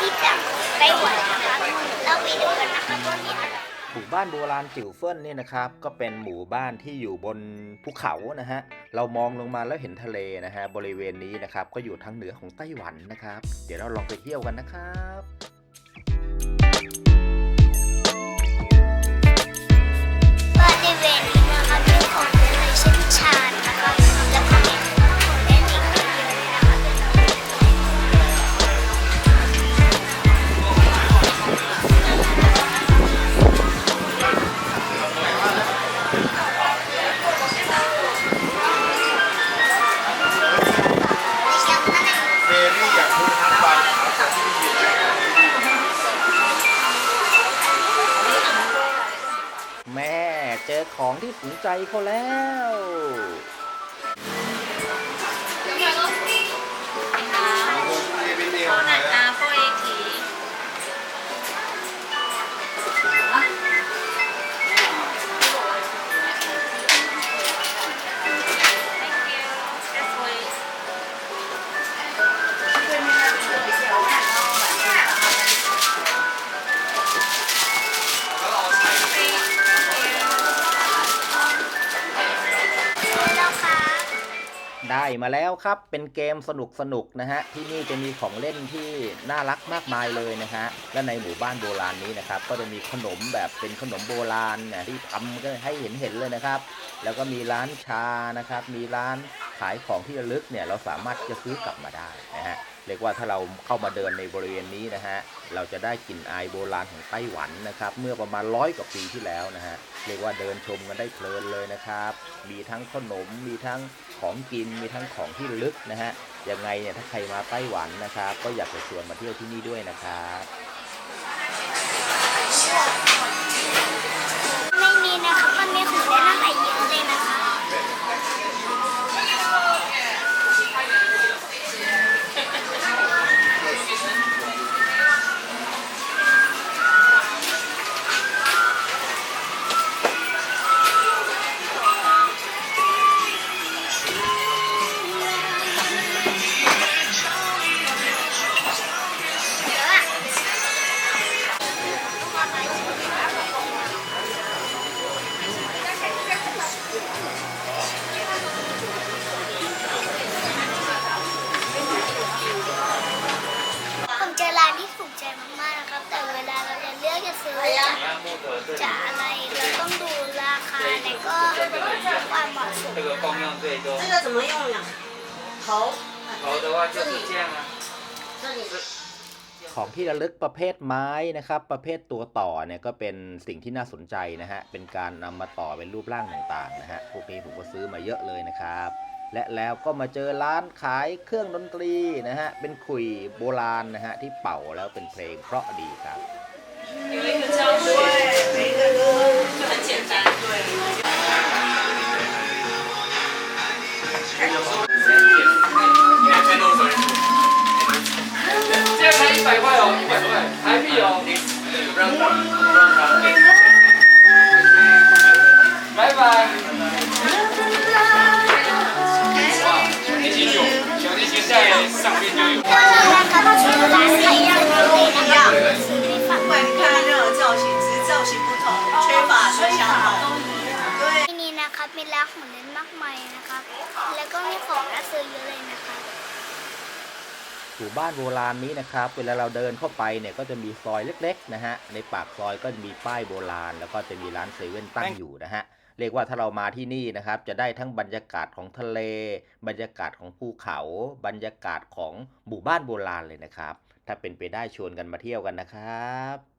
ที่จัไปหวนะคะเราไปดูกันนะคะต้นนี้หมู่บ้านโบราณจิ๋วเฟิ่นนี่นะครับก็เป็นหมู่บ้านที่อยู่บนภูเขานะฮะเรามองลงมาแล้วเห็นทะเลนะฮะบริเวณนี้นะครับก็อยู่ทางเหนือของไต้หวันนะครับ เดี๋ยวเราลองไปเที่ยวกันนะครับ เจอของที่สนใจเขาแล้ว ได้มาแล้วครับเป็นเกมสนุกสนุกๆนะฮะที่นี่จะมีของเล่นที่น่ารักมากมายเลยนะฮะและในหมู่บ้านโบราณนี้นะครับก็จะมีขนมแบบเป็นขนมโบราณเนี่ยที่ทำก็ให้เห็นเห็นๆเลยนะครับ แล้วก็มีร้านชานะครับ มีร้านขายของที่ระลึกเนี่ยเราสามารถจะซื้อกลับมาได้นะฮะเรียกว่าถ้าเราเข้ามาเดินในบริเวณนี้นะฮะเราจะได้กลิ่นอายโบราณของไต้หวันนะครับ เมื่อประมาณร้อยกว่าปีที่แล้วนะฮะเรียกว่าเดินชมกันได้เพลินเลยนะครับ มีทั้งขนมมีทั้งของกินมีทั้งของที่ลึกนะฮะยังไงเนี่ยถ้าใครมาไต้หวันนะครับ ก็อยากจะชวนมาเที่ยวที่นี่ด้วยนะครับ ลือกจะซื้อจะจะอะไรเราต้องดูราคาและก็ความเหมาะสม 这个功用最多。这个怎么用呀？头，头的话就是这样啊，这里。 ของที่ระลึกประเภทไม้นะครับ ประเภทตัวต่อเนี่ยก็เป็นสิ่งที่น่าสนใจนะฮะ เป็นการนำมาต่อเป็นรูปร่างต่างๆนะฮะ พวกนี้ผมก็ซื้อมาเยอะเลยนะครับ และแล้วก็มาเจอร้านขายเครื่องดนตรีนะฮะ เป็นขลุยโบราณนะฮะที่เป่าแล้วเป็นเพลงเพราะดีครับ 有一个胶水，每一个都就很简单。对。这个才一百块哦，一百块台币哦。拜拜。小提琴有，小提琴在上面就有。 มีร้านของเล่นมากมายนะคะแล้วก็มีของน่าซื้อเยอะเลยนะคะหมู่บ้านโบราณนี้นะครับ เวลาเราเดินเข้าไปเนี่ยก็จะมีซอยเล็ก ๆ นะฮะ ในปากซอยก็จะมีป้ายโบราณ แล้วก็จะมีร้านเซเว่นตั้งอยู่นะฮะ เรียกว่าถ้าเรามาที่นี่นะครับ จะได้ทั้งบรรยากาศของทะเล บรรยากาศของภูเขา บรรยากาศของหมู่บ้านโบราณเลยนะครับ ถ้าเป็นไปได้ชวนกันมาเที่ยวกันนะครับ